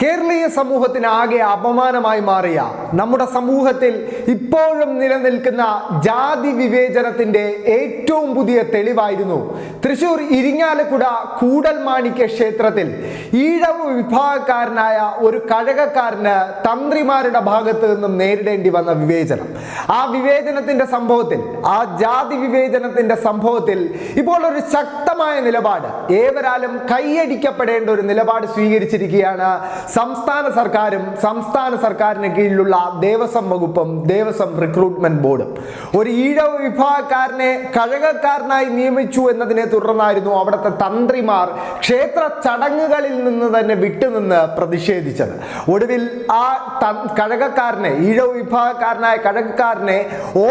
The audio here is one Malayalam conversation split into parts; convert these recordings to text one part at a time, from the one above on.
കേരളീയ സമൂഹത്തിന് ആകെ അപമാനമായി മാറിയ നമ്മുടെ സമൂഹത്തിൽ ഇപ്പോഴും നിലനിൽക്കുന്ന ജാതി വിവേചനത്തിന്റെ ഏറ്റവും പുതിയ തെളിവായിരുന്നു. തൃശൂർ ഇരിങ്ങാലക്കുട കൂടൽമാണിക്യ ക്ഷേത്രത്തിൽ ഈഴവ വിഭാഗക്കാരനായ ഒരു കഴകക്കാരന് തന്ത്രിമാരുടെ ഭാഗത്ത് നിന്നും നേരിടേണ്ടി വന്ന വിവേചനം. ആ വിവേചനത്തിന്റെ സംഭവത്തിൽ ആ ജാതി വിവേചനത്തിന്റെ സംഭവത്തിൽ ഇപ്പോൾ ഒരു ശക്തമായ നിലപാട്. ഏവരാലും കൈയടിക്കപ്പെടേണ്ട ഒരു നിലപാട് സ്വീകരിച്ചിരിക്കുകയാണ് സംസ്ഥാന സർക്കാരും സംസ്ഥാന സർക്കാരിന് കീഴിലുള്ള ദേവസ്വം വകുപ്പും ദേവസ്വം റിക്രൂട്ട്മെന്റ് ബോർഡും ഒരു ഈഴവ വിഭാഗക്കാരനെ കഴകക്കാരനായി നിയമിച്ചു എന്നതിനെ തുടർന്നായിരുന്നു അവിടുത്തെ തന്ത്രിമാർ ക്ഷേത്ര ചടങ്ങുകളിൽ നിന്ന് തന്നെ വിട്ടുനിന്ന് പ്രതിഷേധിച്ചത്. ഒടുവിൽ ആ കഴകക്കാരനെ ഈഴവ വിഭാഗക്കാരനായ കഴകക്കാരനെ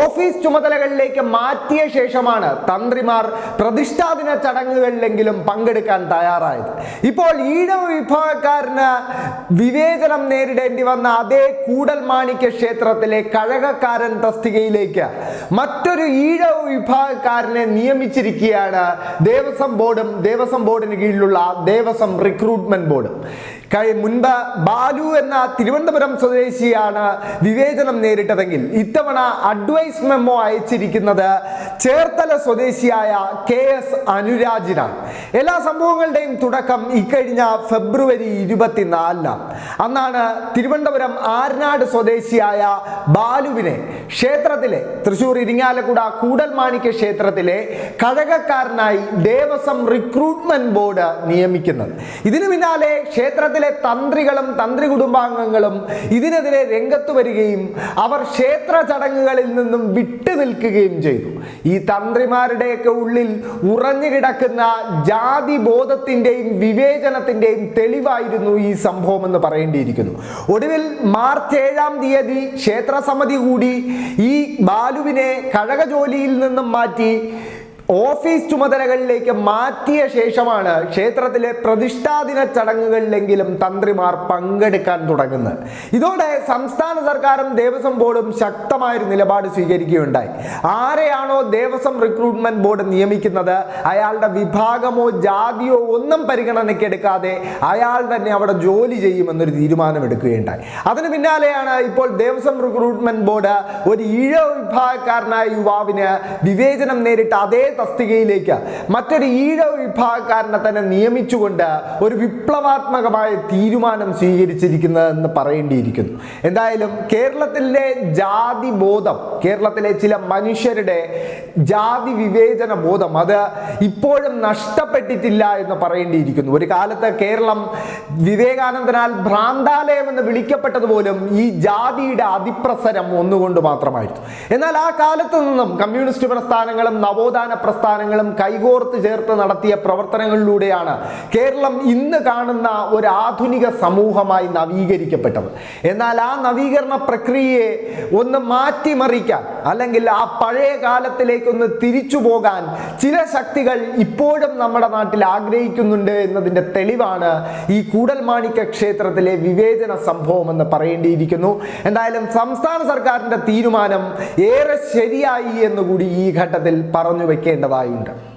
ഓഫീസ് ചുമതലകളിലേക്ക് മാറ്റിയ ശേഷമാണ് തന്ത്രിമാർ പ്രതിഷ്ഠാദിന ചടങ്ങുകളിലെങ്കിലും പങ്കെടുക്കാൻ തയ്യാറായത്. ഇപ്പോൾ ഈഴവ വിഭാഗക്കാരന് വിവേചനം നേരിടേണ്ടി വന്ന അതേ കൂടൽമാണിക്യ ക്ഷേത്രത്തിലെ കഴകക്കാരൻ തസ്തികയിലേക്ക് മറ്റൊരു ഈഴവ വിഭാഗക്കാരനെ നിയമിച്ചിരിക്കുകയാണ് ദേവസ്വം ബോർഡും ദേവസ്വം ബോർഡിന് കീഴിലുള്ള ദേവസ്വം റിക്രൂട്ട്മെന്റ് ബോർഡും മുൻപ് ബാലു എന്ന തിരുവനന്തപുരം സ്വദേശിയാണ് വിവേചനം നേരിട്ടതെങ്കിൽ ഇത്തവണ അഡ്വൈസ് മെമ്മോ അയച്ചിരിക്കുന്നത് ചേർത്തല സ്വദേശിയായ കെ എസ് അനുരാജിനാണ്. എല്ലാ സംഭവങ്ങളുടെയും തുടക്കം ഇക്കഴിഞ്ഞ ഫെബ്രുവരി ഇരുപത്തിനാലിനാണ്. അന്നാണ് തിരുവനന്തപുരം ആർനാട് സ്വദേശിയായ ബാലുവിനെ ക്ഷേത്രത്തിലെ തൃശൂർ ഇരിങ്ങാലക്കുട കൂടൽമാണിക്യ ക്ഷേത്രത്തിലെ കഴകക്കാരനായി ദേവസ്വം റിക്രൂട്ട്മെന്റ് ബോർഡ് നിയമിക്കുന്നത്. ഇതിനു പിന്നാലെ ക്ഷേത്രത്തിലെ തന്ത്രികളും തന്ത്രി കുടുംബാംഗങ്ങളും ഇതിനെതിരെ രംഗത്ത് വരികയും അവർ ക്ഷേത്ര ചടങ്ങുകളിൽ നിന്നും വിട്ടു നിൽക്കുകയും ചെയ്തു. ഈ തന്ത്രിമാരുടെയൊക്കെ ഉള്ളിൽ ഉറഞ്ഞു കിടക്കുന്ന ജാതി ബോധത്തിന്റെയും വിവേചനത്തിന്റെയും തെളിവായിരുന്നു ഈ സംഭവം എന്ന് പറയേണ്ടിയിരിക്കുന്നു. ഒടുവിൽ മാർച്ച് ഏഴാം തീയതി ക്ഷേത്രസമിതി കൂടി ഈ ബാലുവിനെ കഴക ജോലിയിൽ നിന്നും മാറ്റി ഓഫീസ് ചുമതലകളിലേക്ക് മാറ്റിയ ശേഷമാണ് ക്ഷേത്രത്തിലെ പ്രതിഷ്ഠാദിന ചടങ്ങുകളിലെങ്കിലും തന്ത്രിമാർ പങ്കെടുക്കാൻ തുടങ്ങുന്നത്. ഇതോടെ സംസ്ഥാന സർക്കാരും ദേവസ്വം ബോർഡും ശക്തമായൊരു നിലപാട് സ്വീകരിക്കുകയുണ്ടായി. ആരെയാണോ ദേവസ്വം റിക്രൂട്ട്മെന്റ് ബോർഡ് നിയമിക്കുന്നത്? അയാളുടെ വിഭാഗമോ ജാതിയോ ഒന്നും പരിഗണനയ്ക്ക് എടുക്കാതെ അയാൾ തന്നെ അവിടെ ജോലി ചെയ്യുമെന്നൊരു തീരുമാനമെടുക്കുകയുണ്ടായി. അതിന് പിന്നാലെയാണ് ഇപ്പോൾ ദേവസ്വം റിക്രൂട്ട്മെന്റ് ബോർഡ് ഒരു ഈഴ വിഭാഗക്കാരനായ യുവാവിന് വിവേചനം നേരിട്ട് അതേ തസ്തികയിലേക്ക് മറ്റൊരു ഈഴ വിഭാഗക്കാരനെ തന്നെ നിയമിച്ചുകൊണ്ട് ഒരു വിപ്ലവാത്മകമായ തീരുമാനം സ്വീകരിച്ചിരിക്കുന്നതെന്ന് പറയേണ്ടിയിരിക്കുന്നു. എന്തായാലും കേരളത്തിലെ ജാതി ബോധം കേരളത്തിലെ ചില മനുഷ്യരുടെ ജാതി വിവേചന ബോധം അത് ഇപ്പോഴും നഷ്ടപ്പെട്ടിട്ടില്ല എന്ന് പറയേണ്ടിയിരിക്കുന്നു. ഒരു കാലത്ത് കേരളം വിവേകാനന്ദനാൽ ഭ്രാന്താലയം എന്ന് വിളിക്കപ്പെട്ടത് പോലും ഈ ജാതിയുടെ അതിപ്രസരം ഒന്നുകൊണ്ട് മാത്രമായിരുന്നു. എന്നാൽ ആ കാലത്ത് നിന്നും കമ്മ്യൂണിസ്റ്റ് പ്രസ്ഥാനങ്ങളും നവോത്ഥാന പ്രസ്ഥാനങ്ങളും കൈകോർത്ത് ചേർത്ത് നടത്തിയ പ്രവർത്തനങ്ങളിലൂടെയാണ് കേരളം ഇന്ന് കാണുന്ന ഒരു ആധുനിക സമൂഹമായി നവീകരിക്കപ്പെട്ടത്. എന്നാൽ ആ നവീകരണ പ്രക്രിയയെ ഒന്ന് മാറ്റിമറിക്കാൻ അല്ലെങ്കിൽ ആ പഴയ കാലത്തിലേക്കൊന്ന് തിരിച്ചു പോകാൻ ചില ശക്തികൾ ഇപ്പോഴും നമ്മുടെ നാട്ടിൽ ആഗ്രഹിക്കുന്നുണ്ട് എന്നതിന്റെ തെളിവാണ് ഈ കൂടൽമാണിക്യ ക്ഷേത്രത്തിലെ വിവേചന സംഭവം എന്ന് പറയേണ്ടിയിരിക്കുന്നു. എന്തായാലും സംസ്ഥാന സർക്കാരിന്റെ തീരുമാനം ഏറെ ശരിയായി എന്നുകൂടി ഈ ഘട്ടത്തിൽ പറഞ്ഞു വെക്കേണ്ടതായുണ്ട്